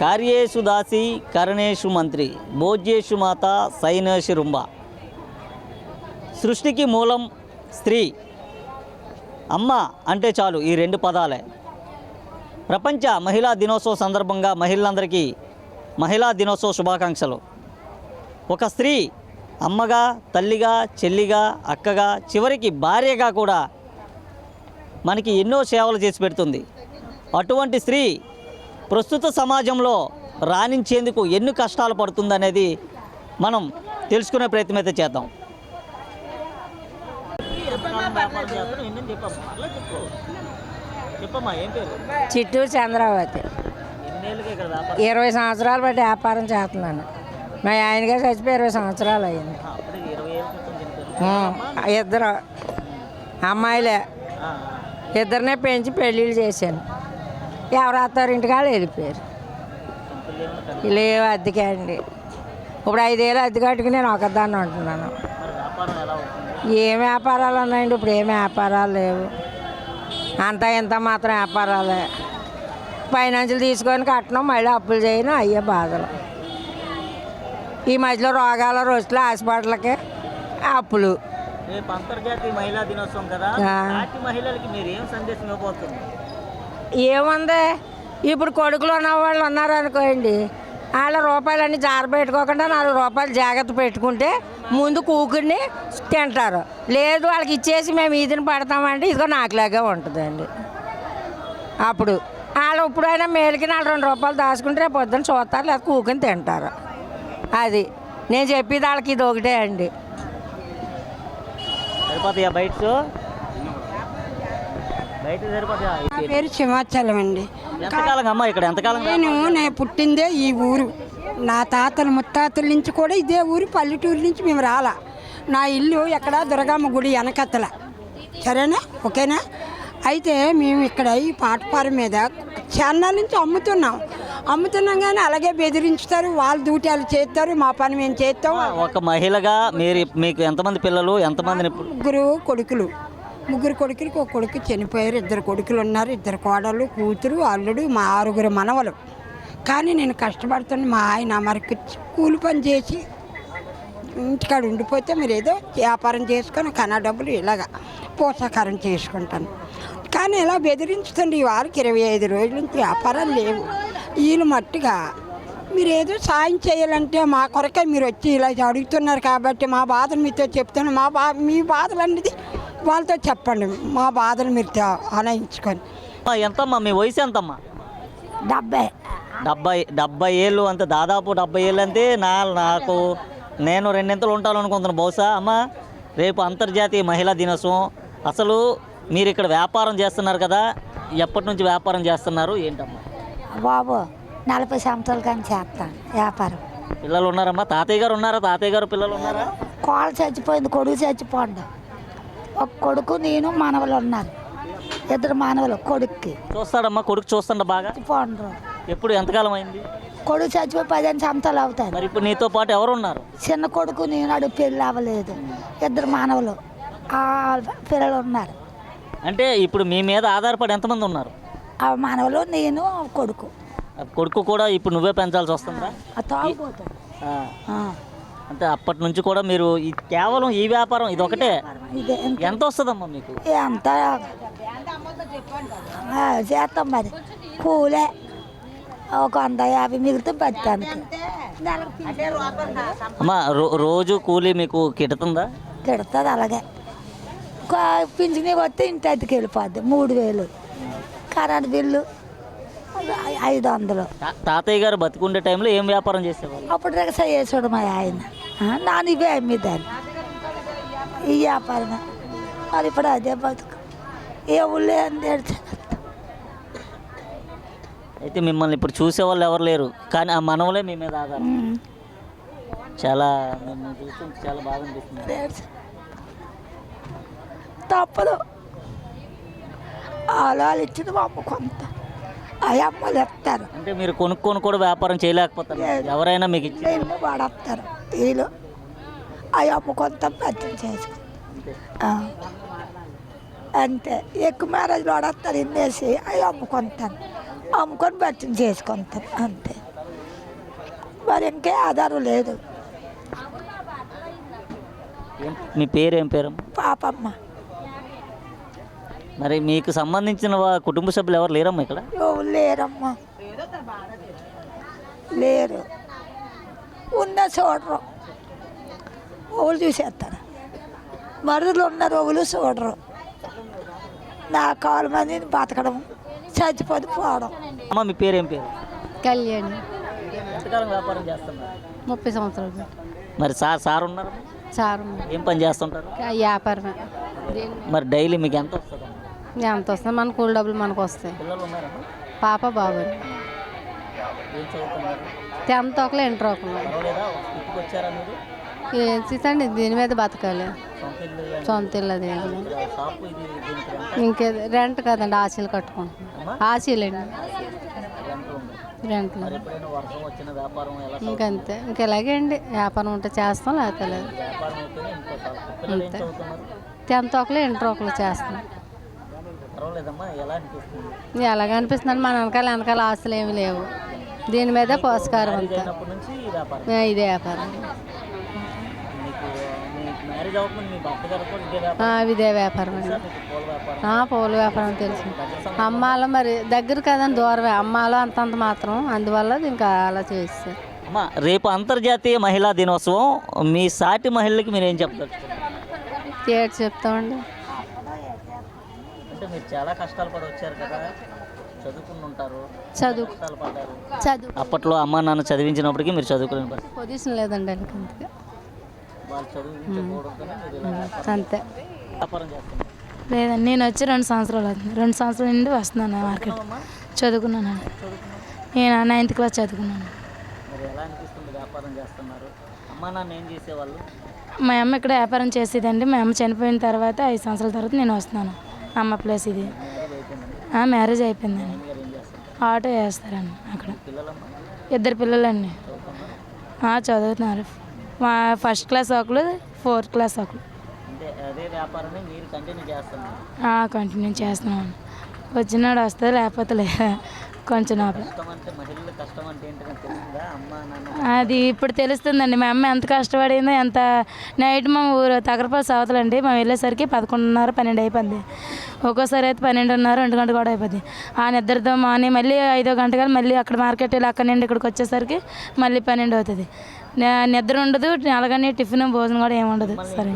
కార్యేషు దాసి కరణేషు మంత్రి భోజ్యేషు మాత సైనేషు రుంబ. సృష్టికి మూలం స్త్రీ. అమ్మ అంటే చాలు ఈ రెండు పదాలే. ప్రపంచ మహిళా దినోత్సవ సందర్భంగా మహిళలందరికీ మహిళా దినోత్సవ శుభాకాంక్షలు. ఒక స్త్రీ అమ్మగా తల్లిగా చెల్లిగా అక్కగా చివరికి భార్యగా కూడా మనకి ఎన్నో సేవలు చేసి పెడుతుంది. అటువంటి స్త్రీ ప్రస్తుత సమాజంలో రాణించేందుకు ఎన్ని కష్టాలు పడుతుందనేది మనం తెలుసుకునే ప్రయత్నం అయితే చేద్దాం. చిట్టూరు చంద్రావతి. ఇరవై సంవత్సరాలు బట్టి వ్యాపారం చేస్తున్నాను. మా ఆయన గారు చచ్చిపోయి ఇరవై సంవత్సరాలు అయింది. ఇద్దరు అమ్మాయిలే. ఇద్దరినే పెంచి పెళ్ళిళ్ళు చేశాను. ఎవరు అత్తారింటికాళ్ళు వెళ్ళిపోయారు లేవు అద్దెకే అండి ఇప్పుడు ఐదేళ్ళు అద్దె కట్టుకుని నేను ఒకదాన్ని ఉంటున్నాను. ఏం వ్యాపారాలు ఉన్నాయండి? ఇప్పుడు ఏం వ్యాపారాలు లేవు. అంతా ఇంత మాత్రం వ్యాపారాలే. ఫైనాన్షియల్ తీసుకొని కట్టడం మళ్ళీ అప్పులు చేయను అయ్యే బాధలు. ఈ మధ్యలో రోగాల రోజులు హాస్పిటల్కి అప్పులు. రేపు అంతర్జాతీయ మహిళా దినోత్సవం కదా? మహిళలకి మీరు ఏం సందేశం ఇవ్వబోతుంది ఏముంది? ఇప్పుడు కొడుకులు ఉన్న వాళ్ళు ఉన్నారనుకోండి వాళ్ళ రూపాయలన్నీ జారబెట్టుకోకుండా నాలుగు రూపాయలు జాగ్రత్త పెట్టుకుంటే ముందు కూకుడిని తింటారు. లేదు వాళ్ళకి ఇచ్చేసి మేము ఈదిని పడతామంటే ఇదిగో నాకులాగే ఉంటుందండి. అప్పుడు వాళ్ళు ఇప్పుడైనా మేలుకి నాలుగు రెండు రూపాయలు దాచుకుంటే రేపు పొద్దున్న చూస్తారు లేదా కూకుని తింటారు. అది నేను చెప్పేది వాళ్ళకి ఇది ఒకటే అండి. బయట సరిపోతాయా? నా పేరు సింహాచలం అండి. ఎంతకాలం అమ్మా ఇక్కడ? ఎంతకాలం నేను నేను పుట్టిందే ఈ ఊరు. నా తాతలు ముత్తాతల నుంచి కూడా ఇదే ఊరు పల్లెటూరు నుంచి మేము రాలా. నా ఇల్లు ఎక్కడ దుర్గమ్మ గుడి వెనకత్తల సరేనా? ఓకేనా? అయితే మేము ఇక్కడ ఈ పాటపార మీద చాన్నాల నుంచి అమ్ముతున్నాం. అమ్ముతున్నాం కానీ అలాగే బెదిరించుతారు వాళ్ళు దూటాలు చేస్తారు మా పని మేము చేస్తాం. ఒక మహిళగా మీరు మీకు ఎంతమంది పిల్లలు ఎంతమందిని ఇప్పుడు ముగ్గురు కొడుకులు. ముగ్గురు కొడుకులకి ఒక కొడుకు చనిపోయారు ఇద్దరు కొడుకులు ఉన్నారు ఇద్దరు కోడలు కూతురు అల్లుడు మా ఆరుగురు మనవలు. కానీ నేను కష్టపడుతున్న మా ఆయన మరికి కూలి పని చేసి ఇంటికాడ ఉండిపోతే మీరు ఏదో వ్యాపారం చేసుకొని కన్నా డబ్బులు ఇలాగా పోషాకారం చేసుకుంటాను. కానీ ఇలా బెదిరించుతుంది ఈ వారికి ఇరవై ఐదు రోజుల నుంచి వ్యాపారాలు లేవు. వీళ్ళు మట్టుగా మీరు ఏదో సాయం చేయాలంటే మా కొరకే మీరు వచ్చి ఇలా అడుగుతున్నారు కాబట్టి మా బాధలు మీతో చెప్తాను మా బా మీ బాధలు అనేది వాళ్ళతో చెప్పండి. మా బాధలు మీరు ఆనయించుకొని ఎంతమ్మా? మీ వయసు ఎంతమ్మా? డెబ్బై. డెబ్బై డెబ్బై ఏళ్ళు అంతే. దాదాపు డెబ్బై ఏళ్ళు అంతే. నా నాకు నేను రెండింతలు ఉంటాను అనుకుంటున్నాను బహుశా. అమ్మ రేపు అంతర్జాతీయ మహిళా దినోత్సవం. అసలు మీరు ఇక్కడ వ్యాపారం చేస్తున్నారు కదా ఎప్పటి నుంచి వ్యాపారం చేస్తున్నారు? ఏంటమ్మా? బాబు నలభై సంవత్సరాల కానీ చేస్తాను వ్యాపారం. పిల్లలు ఉన్నారమ్మా? తాతయ్య గారు ఉన్నారా? తాతయ్య గారు పిల్లలు ఉన్నారా? కోళ్ళ చచ్చిపోయింది కొడుకు చచ్చిపోండు. ఒక కొడుకు నేను మనవలు ఉన్నారు. ఇద్దరు మనవలు కొడుక్కి. చూస్తాడమ్మా కొడుకు చూస్తుండ బాగా? చచ్చిపోండ్రు ఎప్పుడు ఎంతకాలం అయింది? కొడుకు చచ్చిపోయి పదిహేను సంవత్సరాలు అవుతాయి మరి ఇప్పుడు నీతో పాటు ఎవరు ఉన్నారు చిన్న కొడుకు నేను అడుగు పెళ్ళి అవ్వలేదు. ఇద్దరు మానవులు. ఆ పిల్లలు ఉన్నారు. అంటే ఇప్పుడు మీ మీద ఆధారపడి ఎంతమంది ఉన్నారు? ఆ మానవులు నేను కొడుకు. ఆ కొడుకు కూడా ఇప్పుడు నువ్వే పెంచాల్సి వస్తుందా? ఆ తాగుపోతాడు ఆ, ఆ, అంటే అప్పటి నుంచి కూడా మీరు ఈ కేవలం ఈ వ్యాపారం ఇది ఒకటే ఎంత? వస్తుందమ్మా మీకు? ఎంత? చేస్తాం మరి. కూలే ఒక వంద యాభై మిగిలితే బతానికి అమ్మా రో- రోజు కూలీ మీకు కిడుతుందా తిడుతుంది అలాగే పింఛనీ వస్తే ఇంటి అద్దెకి వెళ్ళిపోద్ది మూడు వేలు. కరెంట్ బిల్లు ఐదు వందలు. తాతయ్య గారు బతికుండే టైంలో ఏం వ్యాపారం చేసేవాళ్ళు? అప్పుడు రిక్షా వేసాడు మా ఆయన. నాన్న ఇవే అమ్మేదాన్ని. ఈ వ్యాపారమే. మరి ఇప్పుడు అదే బతుకు. ఏ ఊళ్ళో అంది అయితే మిమ్మల్ని ఇప్పుడు చూసేవాళ్ళు ఎవరు లేరు. కానీ ఆ మనవలే మీ మీద ఆధారం చాలా మిమ్మల్ని చూస్తుంటే చాలా బాగా అనిపిస్తుంది. తప్పదు. వాళ్ళు ఇచ్చింది మా అమ్మ కొంత. ఆ అమ్మలు ఎత్తారు అంటే మీరు కొనుక్కొని కూడా వ్యాపారం చేయలేకపోతారు ఎవరైనా మీకు ఇచ్చి వాడేస్తారు. వీళ్ళు ఆ అమ్మ కొంత పచ్చడి చేసుకుంటారు. ఆ. అంతే ఎక్కువ మ్యారేజ్లో వాడేస్తారు ఇన్నేసి అవి అమ్ముకుంటాను అమ్ముకొని పచ్చడి చేసుకుంటాను అంతే. మరి ఇంకే ఆధారం లేదు. మీ పేరు ఏం పేరు? పాపమ్మ. మరి మీకు సంబంధించిన వా- కుటుంబ సభ్యులు ఎవరు లేరమ్మా ఇక్కడ? ఎవరు లేరమ్మా. లేరు. ఉన్న చూడరు. ఓవులు చూసేస్తారు మరుదులు ఉన్నారు ఓవులు చూడరు. నా కాలు మంది బతకడం చచ్చిపోతే పోవడం. అమ్మ మీ పేరు ఏం పేరు? కళ్యాణి. ఎంతకాలం వ్యాపారం చేస్తున్నారు? ముప్పై సంవత్సరాలు మరి సార్ సార్ ఉన్నారు? చారు ఏం పని చేస్తుంటారు? వ్యాపారమే. మరి డైలీ మీకు ఎంత వస్తుంది ఎంత వస్తుంది? మన కూలి డబ్బులు మనకు వస్తాయి. పాప బాబు. టెన్త్ ఒకరు ఇంటర్ ఒకరు చేసండి దీని మీద బతకాలి. సొంత ఇల్లు అది ఇంకే రెంట్ కదండి ఆశీలు కట్టుకుంటున్నాం. ఆశీలండి. రెంట్లు. ఇంకంతే. ఇంక ఇలాగే అండి వ్యాపారం ఉంటే చేస్తాం లేకపోతే లేదు. చదువుతున్నారు? టెన్త్ ఒకరు ఇంటర్ ఎలా అనిపిస్తుంది? ఎలాగ అనిపిస్తుంది మన వెనకాల వెనకాల ఆస్తులు ఏమి లేవు. దీని మీద పోస్కారం అంతా. ఇదే వ్యాపారం మీకు మీకు మ్యారేజ్ అవ్వకుండా మీ భర్త గారు కూడా ఇదే వ్యాపారం? ఆ, ఇదే వ్యాపారం అండి. పూల వ్యాపారం. తెలుసు. అమ్మాలో మరి దగ్గర కదండి దూరమే. అమ్మాలో అంతంత మాత్రం. అందువల్ల ఇంకా అలా చేస్తారు రేపు అంతర్జాతీయ మహిళా దినోత్సవం. మీ సాటి మహిళలకి మీరు ఏం చెప్తారు ఏడు చెప్తామండి? అంటే మీరు చాలా కష్టాలు పడి వచ్చారు కదా. చదువుకుని ఉంటారు. చదువు. చదువు. అప్పట్లో అమ్మ నాన్న చదివించినప్పటికీ మీరు చదువుకునే పరిస్థితి. పొజిషన్ లేదండి అంతే. లేదండి నేను వచ్చి రెండు సంవత్సరాలు అవుతుంది. రెండు సంవత్సరాల నుండి వస్తున్నాను మార్కెట్. చదువుకున్నానండి నేను నైన్త్ క్లాస్ చదువుకున్నాను. మా అమ్మ ఇక్కడ వ్యాపారం చేసేదండి. మా అమ్మ చనిపోయిన తర్వాత ఐదు సంవత్సరాల తర్వాత నేను వస్తున్నాను. అమ్మ ప్లేస్ ఇది. మ్యారేజ్ అయిపోయిందండి? ఆటో వేస్తారండి అక్కడ. ఇద్దరు పిల్లలండి. చదువుతున్నారు. మా ఫస్ట్ క్లాస్ ఒకరు ఫోర్త్ క్లాస్ ఒకరు కంటిన్యూ చేస్తున్నాం. వచ్చినాడు వస్తే లేకపోతే లేదు కొంచెం అది ఇప్పుడు తెలుస్తుందండి. మా అమ్మ ఎంత కష్టపడిందో ఎంత నైట్ మా ఊరు తగరపాలు అవతలండి మేము వెళ్ళేసరికి పదకొండున్నర పన్నెండు అయిపోద్ది ఒక్కోసారి అయితే పన్నెండున్నర ఒంటి గంట కూడా అయిపోద్ది ఆ నిద్రతో మాని మళ్ళీ ఐదో గంట కానీ మళ్ళీ అక్కడ మార్కెట్ వెళ్ళి అక్కడ నుండి ఇక్కడికి వచ్చేసరికి మళ్ళీ పన్నెండు అవుతుంది. నిద్ర ఉండదు అలాగని టిఫిన్ భోజనం కూడా ఏమి ఉండదు. సరే.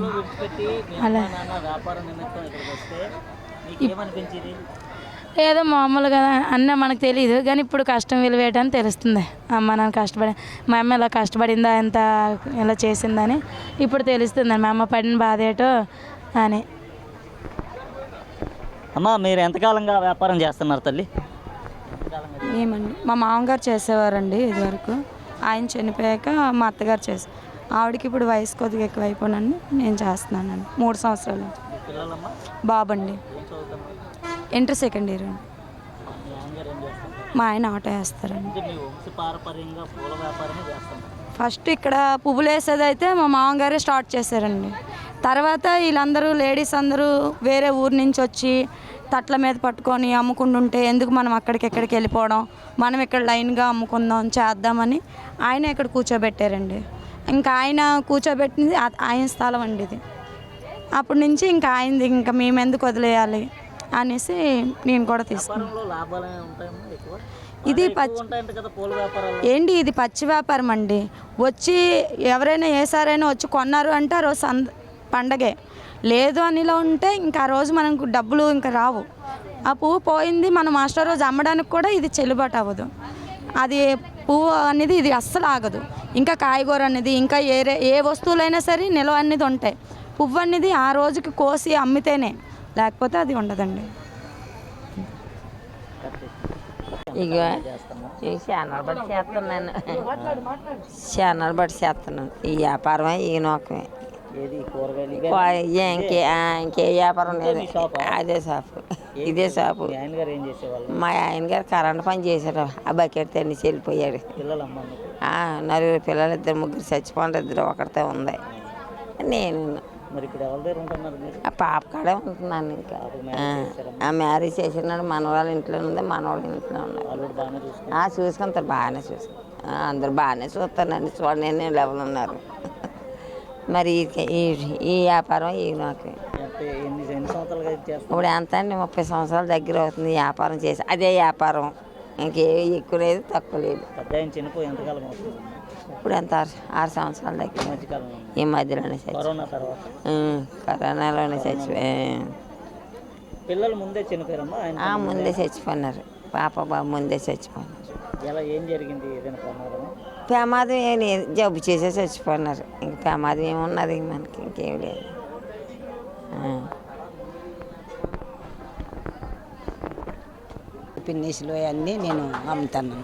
ఏమనిపించింది? ఏదో మామూలుగా అన్న మనకు తెలియదు కానీ ఇప్పుడు కష్టం విలువేయటని తెలుస్తుంది. అమ్మ నాన్న కష్టపడి మా అమ్మ ఇలా కష్టపడిందా ఎంత ఇలా చేసిందని ఇప్పుడు తెలుస్తుంది. మా అమ్మ పడిన బాధ ఏటో అని. అమ్మ మీరు ఎంతకాలంగా వ్యాపారం చేస్తున్నారు తల్లి? ఏమండి? మా మామగారు చేసేవారండి ఇదివరకు. ఆయన చనిపోయాక మా అత్తగారు చేసి ఆవిడకి ఇప్పుడు వయసు కొద్దిగా ఎక్కువ అయిపోయినండి నేను చేస్తున్నానండి మూడు సంవత్సరాల నుంచి. బాబండి. ఇంటర్ సెకండ్ ఇయర్ అండి. మీ ఆయన ఆటో వేస్తారండి. ఫస్ట్ ఇక్కడ పువ్వులు వేసేది అయితే మా మామగారే స్టార్ట్ చేశారండి. తర్వాత వీళ్ళందరూ లేడీస్ అందరూ వేరే ఊరు నుంచి వచ్చి తట్ల మీద పట్టుకొని అమ్ముకుంటుంటే ఎందుకు మనం అక్కడికి ఎక్కడికి వెళ్ళిపోవడం? మనం ఇక్కడ లైన్గా అమ్ముకుందాం చేద్దామని ఆయన ఇక్కడ కూర్చోబెట్టారండి. ఇంకా ఆయన కూర్చోబెట్టింది ఆయన స్థలం అండి ఇది. అప్పటి నుంచి ఇంకా ఆయనది ఇంకా మేము ఎందుకు వదిలేయాలి అనేసి నేను కూడా తీసుకున్నాను ఇది పచ్చి ఏంటి ఇది పచ్చి వ్యాపారం అండి? వచ్చి ఎవరైనా ఏసారైనా వచ్చి కొన్నారు అంటే ఆ రోజు సంద పండగే. లేదు అనిలో ఉంటే ఇంకా ఆ రోజు మనకు డబ్బులు ఇంకా రావు. ఆ పువ్వు పోయింది మనం మాస్టర్ రోజు అమ్మడానికి కూడా ఇది చెల్లుబాటు అవ్వదు. అది పువ్వు అనేది ఇది అస్సలు ఆగదు. ఇంకా కాయగూర అనేది ఇంకా ఏ రే- ఏ వస్తువులైనా సరే నిల్వ అనేది ఉంటాయి. పువ్వు అనేది ఆ రోజుకి కోసి అమ్మితేనే లేకపోతే అది ఉండదండి. ఇక ఛానల్ బట్టి చేస్తున్నాను. ఛానల్ బట్టి చేస్తున్నాను. ఈ వ్యాపారమే ఈ నోకమే ఇంకే ఇంకే వ్యాపారం లేదు. అదే షాపు. ఇదే షాపు. మీ ఆయన గారు కరెంట్ పని చేశారు ఆ బకెట్ తన్ని చెల్లిపోయాడు నలుగురు పిల్లలు ఇద్దరు ముగ్గురు చచ్చిపోండి ఇద్దరు ఒకరితే ఉంది. నేను. ఆ పాప కాడే ఉంటున్నాను ఇంకా. ఆ, మ్యారేజ్ చేసినాడు. మనవాళ్ళ ఇంట్లో ఉంది మనవాళ్ళ ఇంట్లో బాగానే చూసుకుంటారు ఆ, చూసుకుంటారు బాగానే చూసుకుంటారు అందరు బాగానే చూస్తానండి చూడండి లెవెల్ ఉన్నారు. మరి ఈ- వ్యాపారం ఈ నాకు ఇప్పుడు ఎంత అండి? ముప్పై సంవత్సరాల దగ్గర అవుతుంది వ్యాపారం చేసి. అదే వ్యాపారం. ఇంకే ఎక్కువ లేదు తక్కువ లేదు. ఇప్పుడు ఎంత? ఆరు ఆరు సంవత్సరాల దగ్గర. ఈ మధ్యలోనే కరోనాలోనే చచ్చిపోయి పిల్లలు ముందే చనిపోయారమ్మా? ముందే చచ్చిపోయినారు. పాప బాబు ముందే చచ్చిపోయినారు. ఎలా ఏం జరిగింది? ఏదైనా ప్రమాదం ఏం లేదు. జబ్బు చేసే చచ్చిపోయినారు ఇంక ప్రమాదం ఏమున్నది మనకి ఇంకేం లేదు. పిన్నిసులు అవన్నీ నేను అమ్ముతాను?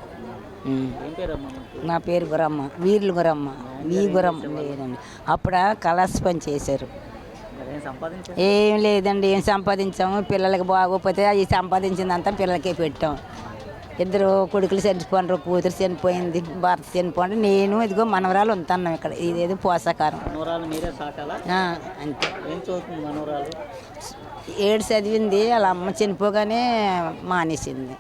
నా పేరు గురమ్మ. వీర్లు గురమ్మ. వీ గురమ్మ లేదండి. అప్పుడు కలర్స్ పని చేశారు ఏం లేదండి ఏం సంపాదించాము. పిల్లలకి బాగోకపోతే అవి సంపాదించిందంతా పిల్లలకే పెట్టాం. ఇద్దరు కొడుకులు చనిపోయినారు కూతురు చనిపోయింది భర్త చనిపోయింది నేను ఇదిగో మనవరాలు ఉంటాను ఇక్కడ. ఇదేదో పోషకారం అంతే. ఏడు చదివింది వాళ్ళ అమ్మ చనిపోగానే మానేసింది.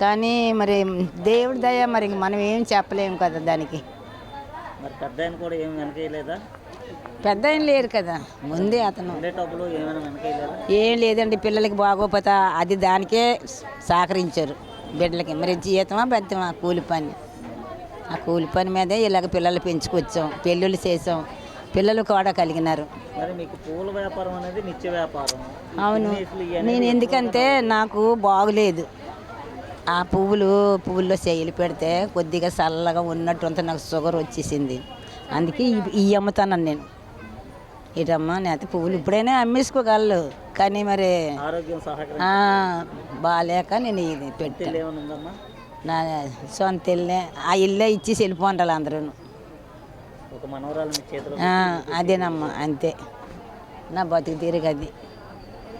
కానీ మరి దేవుడి దయ మరి మనం ఏం చెప్పలేము కదా దానికి. మరి పెద్ద కూడా ఏం వెనకేయలేదా? పెద్ద ఆయన లేరు కదా. ముందే అతను. ఏం లేదండి పిల్లలకి బాగోపోతా అది దానికే సహకరించారు బిడ్డలకి. మరి జీతమా పెద్దమా కూలి పని. ఆ కూలి పని మీదే ఇలాగ పిల్లలు పెంచుకొచ్చాం పెళ్ళిళ్ళు చేసాం. పిల్లలు కూడా కలిగినారు. మరి మీకు పూల వ్యాపారం అనేది నిత్య వ్యాపారం. అవును. నేను ఎందుకంటే నాకు బాగులేదు. ఆ పువ్వులు పువ్వుల్లో చెయ్యలు పెడితే కొద్దిగా చల్లగా ఉన్నట్టు అంతా నాకు షుగర్ వచ్చేసింది. అందుకే ఇవి- ఇవి అమ్ముతాను నేను. ఇటమ్మా నేత పువ్వులు ఇప్పుడైనా అమ్మేసుకోగలరు. కానీ మరి బాగాలేక నేను ఇది పెట్టాను నా సొంత ఇల్లే. ఆ ఇల్లే ఇచ్చి వెళ్ళిపోండాలి అందరూ అదేనమ్మా అంతే. నా బతుకు తీరుగది.